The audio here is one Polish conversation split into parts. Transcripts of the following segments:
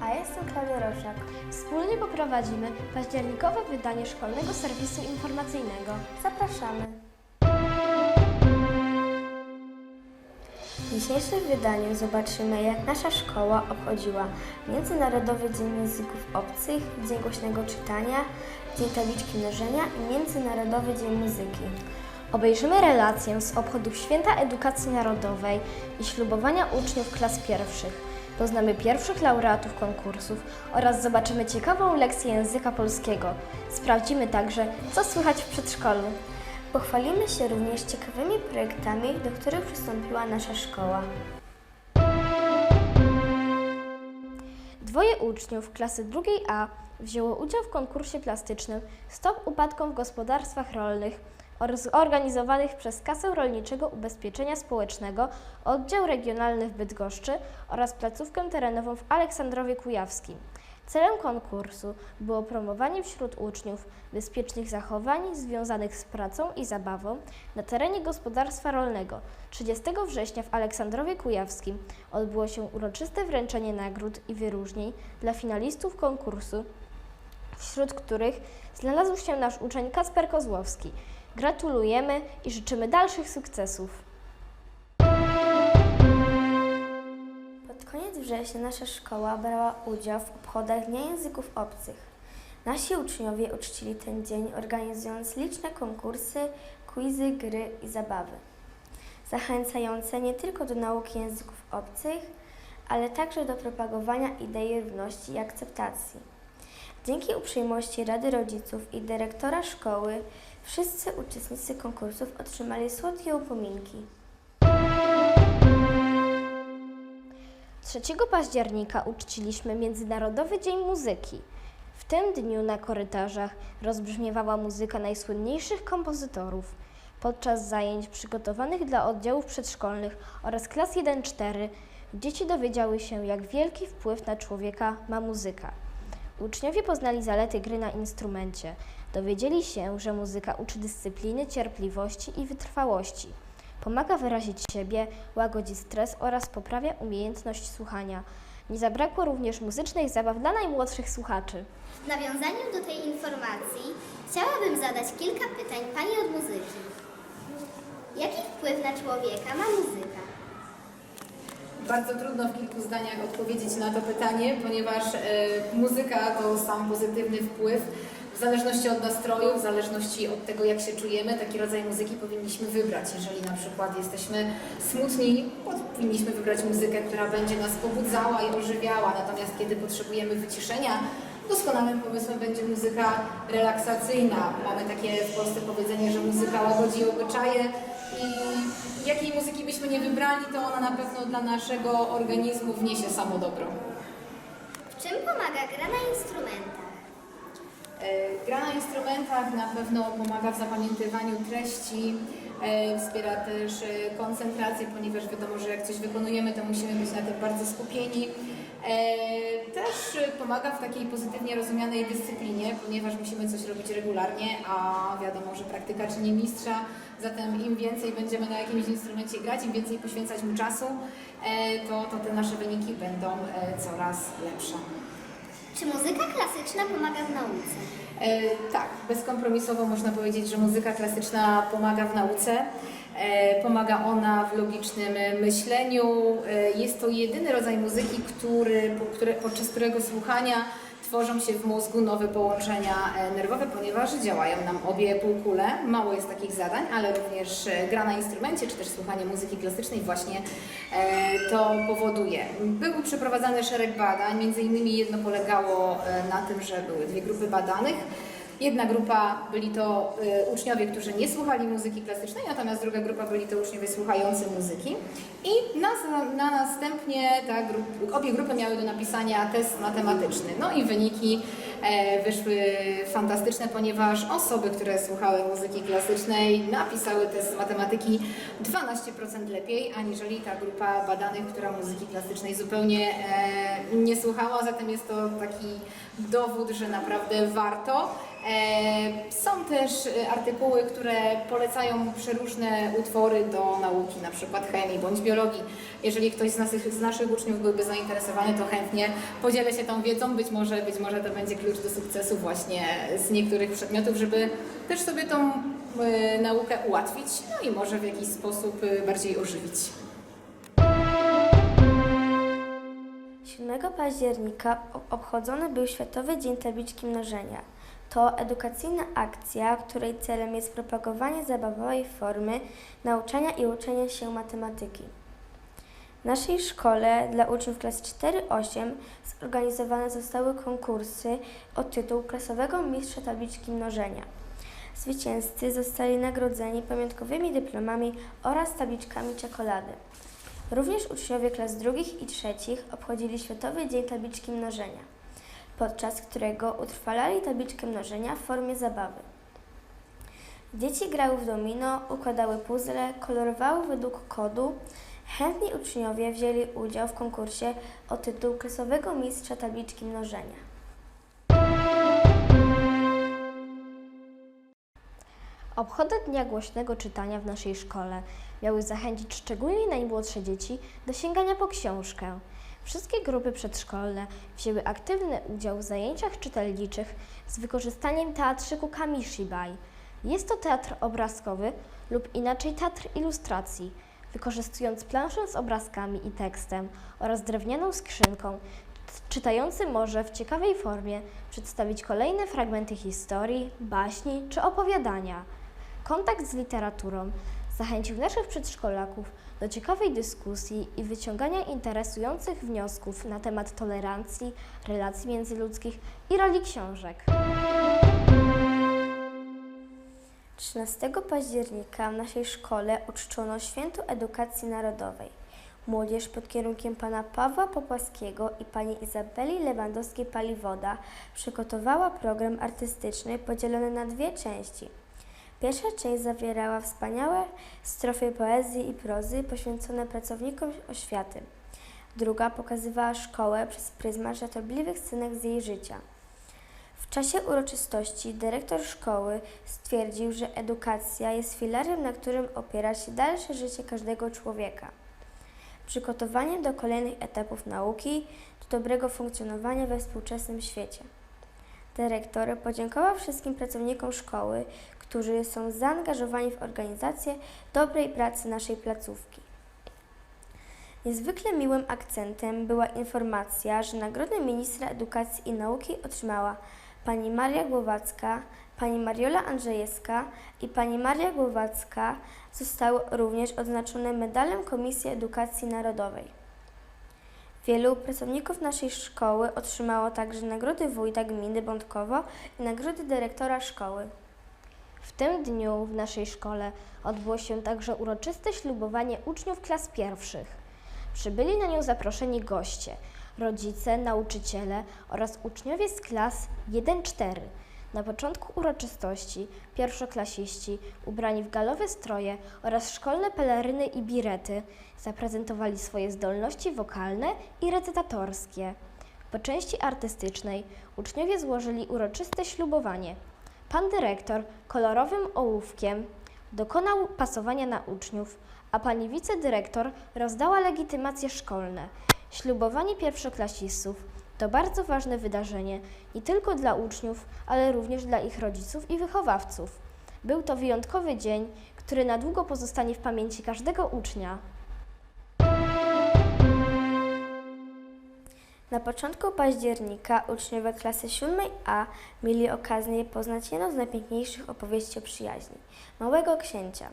a jestem Klaudia Roszak. Wspólnie poprowadzimy październikowe wydanie szkolnego serwisu informacyjnego. Zapraszamy. W dzisiejszym wydaniu zobaczymy, jak nasza szkoła obchodziła Międzynarodowy Dzień Języków Obcych, Dzień Głośnego Czytania, Dzień Tabliczki Mnożenia i Międzynarodowy Dzień Muzyki. Obejrzymy relację z obchodów Święta Edukacji Narodowej i ślubowania uczniów klas pierwszych. Poznamy pierwszych laureatów konkursów oraz zobaczymy ciekawą lekcję języka polskiego. Sprawdzimy także, co słychać w przedszkolu. Pochwalimy się również ciekawymi projektami, do których przystąpiła nasza szkoła. Dwoje uczniów klasy drugiej A wzięło udział w konkursie plastycznym Stop upadkom w gospodarstwach rolnych oraz organizowanych przez Kasę Rolniczego Ubezpieczenia Społecznego Oddział Regionalny w Bydgoszczy oraz placówkę terenową w Aleksandrowie Kujawskim. Celem konkursu było promowanie wśród uczniów bezpiecznych zachowań związanych z pracą i zabawą na terenie gospodarstwa rolnego. 30 września w Aleksandrowie Kujawskim odbyło się uroczyste wręczenie nagród i wyróżnień dla finalistów konkursu, wśród których znalazł się nasz uczeń Kasper Kozłowski. Gratulujemy i życzymy dalszych sukcesów. Pod koniec września nasza szkoła brała udział w obchodach Dnia Języków Obcych. Nasi uczniowie uczcili ten dzień, organizując liczne konkursy, quizy, gry i zabawy, zachęcające nie tylko do nauki języków obcych, ale także do propagowania idei równości i akceptacji. Dzięki uprzejmości Rady Rodziców i dyrektora szkoły wszyscy uczestnicy konkursów otrzymali słodkie upominki. 3 października uczciliśmy Międzynarodowy Dzień Muzyki. W tym dniu na korytarzach rozbrzmiewała muzyka najsłynniejszych kompozytorów. Podczas zajęć przygotowanych dla oddziałów przedszkolnych oraz klas 1-4 dzieci dowiedziały się, jak wielki wpływ na człowieka ma muzyka. Uczniowie poznali zalety gry na instrumencie. Dowiedzieli się, że muzyka uczy dyscypliny, cierpliwości i wytrwałości. Pomaga wyrazić siebie, łagodzi stres oraz poprawia umiejętność słuchania. Nie zabrakło również muzycznych zabaw dla najmłodszych słuchaczy. W nawiązaniu do tej informacji chciałabym zadać kilka pytań Pani od muzyki. Jaki wpływ na człowieka ma muzyka? Bardzo trudno w kilku zdaniach odpowiedzieć na to pytanie, ponieważ e, muzyka to sam pozytywny wpływ. W zależności od nastroju, w zależności od tego, jak się czujemy, taki rodzaj muzyki powinniśmy wybrać. Jeżeli na przykład jesteśmy smutni, powinniśmy wybrać muzykę, która będzie nas pobudzała i ożywiała. Natomiast kiedy potrzebujemy wyciszenia, doskonałym pomysłem będzie muzyka relaksacyjna. Mamy takie w Polsce powiedzenie, że muzyka łagodzi obyczaje i jakiej muzyki byśmy nie wybrali, to ona na pewno dla naszego organizmu wniesie samo dobro. W czym pomaga gra na instrumentach? E, Gra na instrumentach na pewno pomaga w zapamiętywaniu treści, e, wspiera też e, koncentrację, ponieważ wiadomo, że jak coś wykonujemy, to musimy być na tym bardzo skupieni. Też pomaga w takiej pozytywnie rozumianej dyscyplinie, ponieważ musimy coś robić regularnie, a wiadomo, że praktyka czyni mistrza, zatem im więcej będziemy na jakimś instrumencie grać, im więcej poświęcać mu czasu, to, to te nasze wyniki będą coraz lepsze. Czy muzyka klasyczna pomaga w nauce? E, tak, bezkompromisowo można powiedzieć, że muzyka klasyczna pomaga w nauce. E, pomaga ona w logicznym myśleniu. E, jest to jedyny rodzaj muzyki, który, po, podczas którego słuchania tworzą się w mózgu nowe połączenia e, nerwowe, ponieważ działają nam obie półkule. Mało jest takich zadań, ale również e, gra na instrumencie, czy też słuchanie muzyki klasycznej właśnie e, to powoduje. Były przeprowadzane szereg badań, między innymi jedno polegało na tym, że były dwie grupy badanych. Jedna grupa byli to y, uczniowie, którzy nie słuchali muzyki klasycznej, natomiast druga grupa byli to uczniowie słuchający muzyki. I na, na następnie ta grup, obie grupy miały do napisania test matematyczny. No i wyniki e, wyszły fantastyczne, ponieważ osoby, które słuchały muzyki klasycznej, napisały test matematyki 12% lepiej, aniżeli ta grupa badanych, która muzyki klasycznej zupełnie e, nie słuchała. Zatem jest to taki dowód, że naprawdę warto. E, Są też e, artykuły, które polecają przeróżne utwory do nauki, na przykład chemii bądź biologii. Jeżeli ktoś z naszych, z naszych uczniów byłby zainteresowany, to chętnie podzielę się tą wiedzą. Być może, być może to będzie klucz do sukcesu właśnie z niektórych przedmiotów, żeby też sobie tą e, naukę ułatwić, no i może w jakiś sposób bardziej ożywić. 7 października obchodzony był Światowy Dzień Tabliczki Mnożenia. To edukacyjna akcja, której celem jest propagowanie zabawowej formy nauczania i uczenia się matematyki. W naszej szkole dla uczniów klas 4-8 zorganizowane zostały konkursy o tytuł klasowego mistrza tabliczki mnożenia. Zwycięzcy zostali nagrodzeni pamiątkowymi dyplomami oraz tabliczkami czekolady. Również uczniowie klas drugich i trzecich obchodzili Światowy Dzień Tabliczki Mnożenia, podczas którego utrwalali tabliczkę mnożenia w formie zabawy. Dzieci grały w domino, układały puzzle, kolorowały według kodu. Chętni uczniowie wzięli udział w konkursie o tytuł klasowego mistrza tabliczki mnożenia. Obchody Dnia Głośnego Czytania w naszej szkole miały zachęcić szczególnie najmłodsze dzieci do sięgania po książkę. Wszystkie grupy przedszkolne wzięły aktywny udział w zajęciach czytelniczych z wykorzystaniem teatrzyku Kamishibai. Jest to teatr obrazkowy lub inaczej teatr ilustracji, wykorzystując planszę z obrazkami i tekstem oraz drewnianą skrzynką, czytający może w ciekawej formie przedstawić kolejne fragmenty historii, baśni czy opowiadania. Kontakt z literaturą zachęcił naszych przedszkolaków do ciekawej dyskusji i wyciągania interesujących wniosków na temat tolerancji, relacji międzyludzkich i roli książek. 13 października w naszej szkole uczczono Święto Edukacji Narodowej. Młodzież pod kierunkiem pana Pawła Popłaskiego i pani Izabeli Lewandowskiej-Paliwoda przygotowała program artystyczny podzielony na dwie części. Pierwsza część zawierała wspaniałe strofy poezji i prozy poświęcone pracownikom oświaty. Druga pokazywała szkołę przez pryzmat żartobliwych scenek z jej życia. W czasie uroczystości dyrektor szkoły stwierdził, że edukacja jest filarem, na którym opiera się dalsze życie każdego człowieka. Przygotowanie do kolejnych etapów nauki, do dobrego funkcjonowania we współczesnym świecie. Dyrektor podziękował wszystkim pracownikom szkoły, którzy są zaangażowani w organizację dobrej pracy naszej placówki. Niezwykle miłym akcentem była informacja, że nagrodę ministra edukacji i nauki otrzymała pani Maria Głowacka, pani Mariola Andrzejewska i pani Maria Głowacka zostały również odznaczone medalem Komisji Edukacji Narodowej. Wielu pracowników naszej szkoły otrzymało także nagrody wójta gminy Bądkowo i nagrody dyrektora szkoły. W tym dniu w naszej szkole odbyło się także uroczyste ślubowanie uczniów klas pierwszych. Przybyli na nią zaproszeni goście, rodzice, nauczyciele oraz uczniowie z klas 1-4. Na początku uroczystości pierwszoklasiści, ubrani w galowe stroje oraz szkolne peleryny i birety, zaprezentowali swoje zdolności wokalne i recytatorskie. Po części artystycznej uczniowie złożyli uroczyste ślubowanie. Pan dyrektor kolorowym ołówkiem dokonał pasowania na uczniów, a pani wicedyrektor rozdała legitymacje szkolne. Ślubowanie pierwszoklasistów to bardzo ważne wydarzenie nie tylko dla uczniów, ale również dla ich rodziców i wychowawców. Był to wyjątkowy dzień, który na długo pozostanie w pamięci każdego ucznia. Na początku października uczniowie klasy 7A mieli okazję poznać jedną z najpiękniejszych opowieści o przyjaźni Małego Księcia.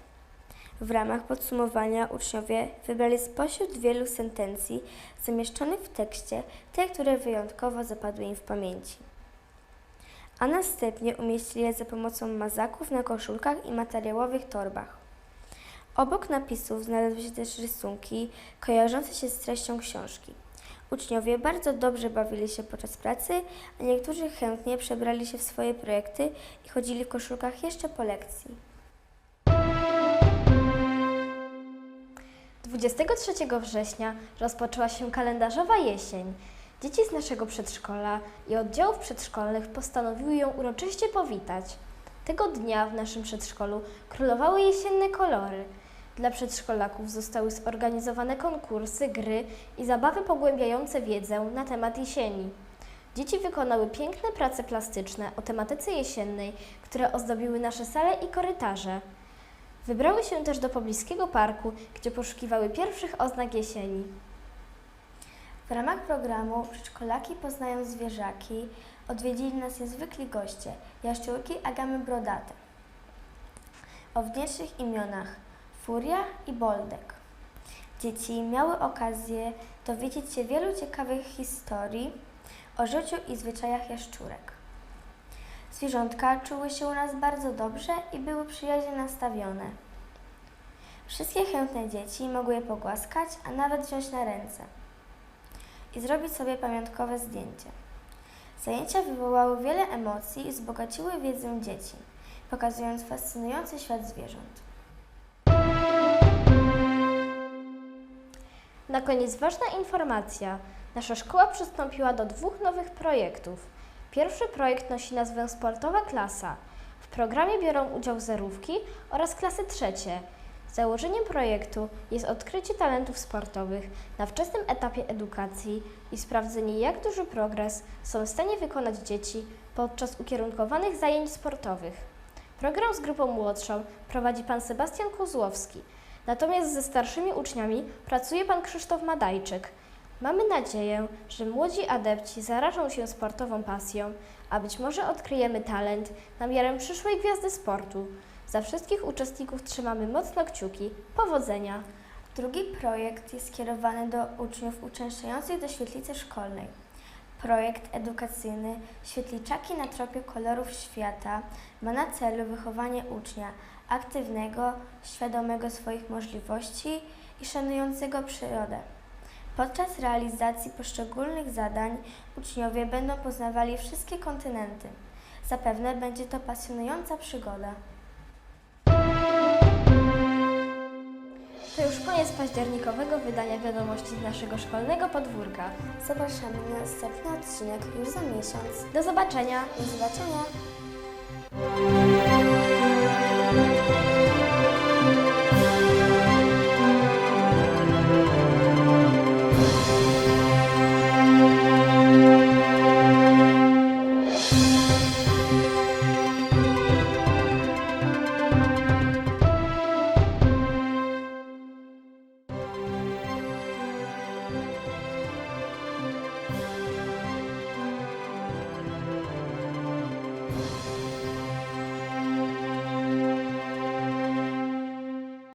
W ramach podsumowania uczniowie wybrali spośród wielu sentencji zamieszczonych w tekście te, które wyjątkowo zapadły im w pamięci. A następnie umieścili je za pomocą mazaków na koszulkach i materiałowych torbach. Obok napisów znalazły się też rysunki kojarzące się z treścią książki. Uczniowie bardzo dobrze bawili się podczas pracy, a niektórzy chętnie przebrali się w swoje projekty i chodzili w koszulkach jeszcze po lekcji. 23 września rozpoczęła się kalendarzowa jesień. Dzieci z naszego przedszkola i oddziałów przedszkolnych postanowiły ją uroczyście powitać. Tego dnia w naszym przedszkolu królowały jesienne kolory. Dla przedszkolaków zostały zorganizowane konkursy, gry i zabawy pogłębiające wiedzę na temat jesieni. Dzieci wykonały piękne prace plastyczne o tematyce jesiennej, które ozdobiły nasze sale i korytarze. Wybrały się też do pobliskiego parku, gdzie poszukiwały pierwszych oznak jesieni. W ramach programu Przedszkolaki poznają zwierzaki odwiedzili nas niezwykli goście, jaszczurki Agamy Brodate. O wdzięcznych imionach Furia i Boldek. Dzieci miały okazję dowiedzieć się wielu ciekawych historii o życiu i zwyczajach jaszczurek. Zwierzątka czuły się u nas bardzo dobrze i były przyjaźnie nastawione. Wszystkie chętne dzieci mogły je pogłaskać, a nawet wziąć na ręce i zrobić sobie pamiątkowe zdjęcie. Zajęcia wywołały wiele emocji i wzbogaciły wiedzę dzieci, pokazując fascynujący świat zwierząt. Na koniec ważna informacja. Nasza szkoła przystąpiła do dwóch nowych projektów. Pierwszy projekt nosi nazwę Sportowa Klasa. W programie biorą udział zerówki oraz klasy trzecie. Założeniem projektu jest odkrycie talentów sportowych na wczesnym etapie edukacji i sprawdzenie, jak duży progres są w stanie wykonać dzieci podczas ukierunkowanych zajęć sportowych. Program z grupą młodszą prowadzi pan Sebastian Kozłowski, natomiast ze starszymi uczniami pracuje pan Krzysztof Madajczyk. Mamy nadzieję, że młodzi adepci zarażą się sportową pasją, a być może odkryjemy talent na miarę przyszłej gwiazdy sportu. Za wszystkich uczestników trzymamy mocno kciuki. Powodzenia! Drugi projekt jest skierowany do uczniów uczęszczających do świetlicy szkolnej. Projekt edukacyjny Świetliczaki na tropie kolorów świata ma na celu wychowanie ucznia aktywnego, świadomego swoich możliwości i szanującego przyrodę. Podczas realizacji poszczególnych zadań uczniowie będą poznawali wszystkie kontynenty. Zapewne będzie to pasjonująca przygoda. To już koniec październikowego wydania wiadomości z naszego szkolnego podwórka. Zapraszamy na następny odcinek już za miesiąc. Do zobaczenia! Do zobaczenia!